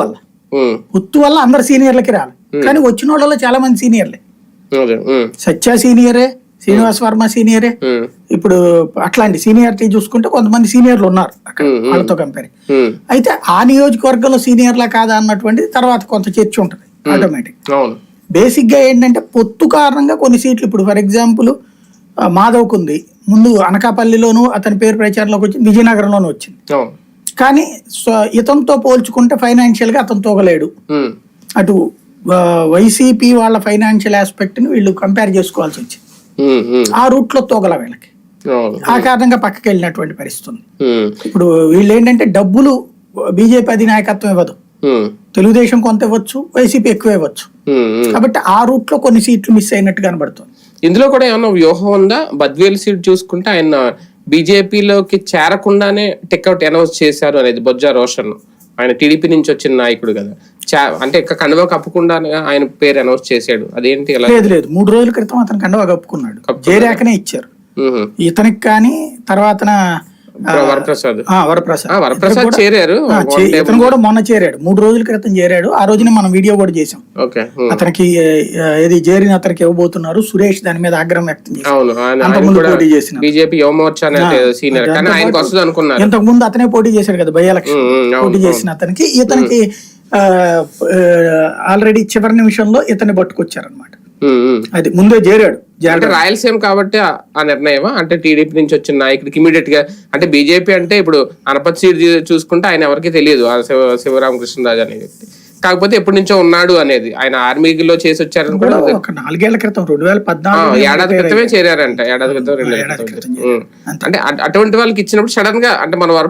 వల్ల. ఉమ్, పొత్తు వల్ల అందరు సీనియర్లకి రాలి. కానీ వచ్చిన వాళ్ళలో చాలా మంది సీనియర్లే సత్య సీనియరే శ్రీనివాస్ వర్మ సీనియరే. ఇప్పుడు అట్లాంటి సీనియారిటీ చూసుకుంటే కొంతమంది సీనియర్లు ఉన్నారు అక్కడ. వాళ్ళతో కంపేర్ అయితే ఆ నియోజకవర్గంలో సీనియర్లా కాదా అన్నటువంటిది తర్వాత కొంత చర్చ ఉంటుంది ఆటోమేటిక్ బేసిక్గా ఏంటంటే పొత్తు కారణంగా కొన్ని సీట్లు ఇప్పుడు ఫర్ ఎగ్జాంపుల్ మాధవ్కు ఉంది ముందు అనకాపల్లిలోను అతని పేరు ప్రచారంలోకి వచ్చింది విజయనగరంలోనూ వచ్చింది. కానీ ఇతనితో పోల్చుకుంటే ఫైనాన్షియల్గా అతను తోగలేడు అటు వైసీపీ వాళ్ళ ఫైనాన్షియల్ ఆస్పెక్ట్ని వీళ్ళు కంపేర్ చేసుకోవాల్సి వచ్చింది. ఆ రూట్లో తోగల వీళ్ళకి. ఆ కారణంగా పక్కకి వెళ్ళినటువంటి పరిస్థితి ఉంది. ఇప్పుడు వీళ్ళు ఏంటంటే డబ్బులు బీజేపీ అధినాయకత్వం ఇవ్వదు. తెలుగుదేశం కొంత ఇవ్వచ్చు వైసీపీ ఎక్కువ ఇవ్వచ్చు. కాబట్టి ఆ రూట్లో కొన్ని సీట్లు మిస్ అయినట్టు కనబడుతుంది. ఇందులో కూడా ఏమన్నా వ్యూహం ఉందా? బద్వేల్ సీట్ చూసుకుంటే ఆయన బీజేపీలోకి చేరకుండానే టెక్అవుట్ అనౌన్స్ చేశారు అనేది బొజ్జా రోషన్ ఆయన టీడీపీ నుంచి వచ్చిన నాయకుడు కదా. అంటే ఇక కనువ కప్పకుండానే ఆయన పేరు అనౌన్స్ చేశాడు. అదేంటి లేదు లేదు. మూడు రోజుల క్రితం అతను కండవా కప్పుకున్నాడు. జయరేఖనే ఇచ్చారు. ఇతనికి కానీ తర్వాత వరప్రసాద్. వరప్రసాద్. ఆ, వరప్రసాద్ చేరారు. ఇతను కూడా మొన్న చేరాడు. మూడు రోజుల క్రితం చేరాడు. ఆ రోజునే మనం వీడియో కూడా చేసాం. అతనికి ఏది చేరిన అతనికి ఇవ్వబోతున్నారు. సురేష్ దాని మీద ఆగ్రహం వ్యక్తం చేశారు చేసిన. BJP Yuvamorcha senior. కానీ ఆయనకు వస్తుంది అనుకున్నారు. ఇంతకు ముందు అతనే పోటీ చేశాడు కదా బై ఎలక్షన్ పోటీ చేసిన అతనికి. ఇతనికి ఆల్రెడీ చివరి నిమిషంలో ఇతన్ని పట్టుకొచ్చారనమాట. అది ముందే చేరాడు. అంటే రాయలసీమ కాబట్టి ఆ- నిర్ణయమా? అంటే టీడీపీ నుంచి వచ్చిన నాయకుడికి ఇమీడియట్గా అంటే బీజేపీ అంటే ఇప్పుడు అనపత్ సీట్ చూసుకుంటే ఆయన ఎవరికి తెలియదు ఆ శివ శివరామకృష్ణరాజు అనే వ్యక్తి. కాకపోతే ఎప్పటి నుంచో ఉన్నాడు అనేది. ఆయన ఆర్మీలో చేసి వచ్చారని కూడా ఒక నాలుగేళ్ళ క్రితం రెండు వేల పద్నాలుగు ఏడాది క్రితమే చేరారంట. ఏడాది క్రితం రెండు. అంటే అటువంటి వాళ్ళకి ఇచ్చినప్పుడు సడన్గా అంటే మన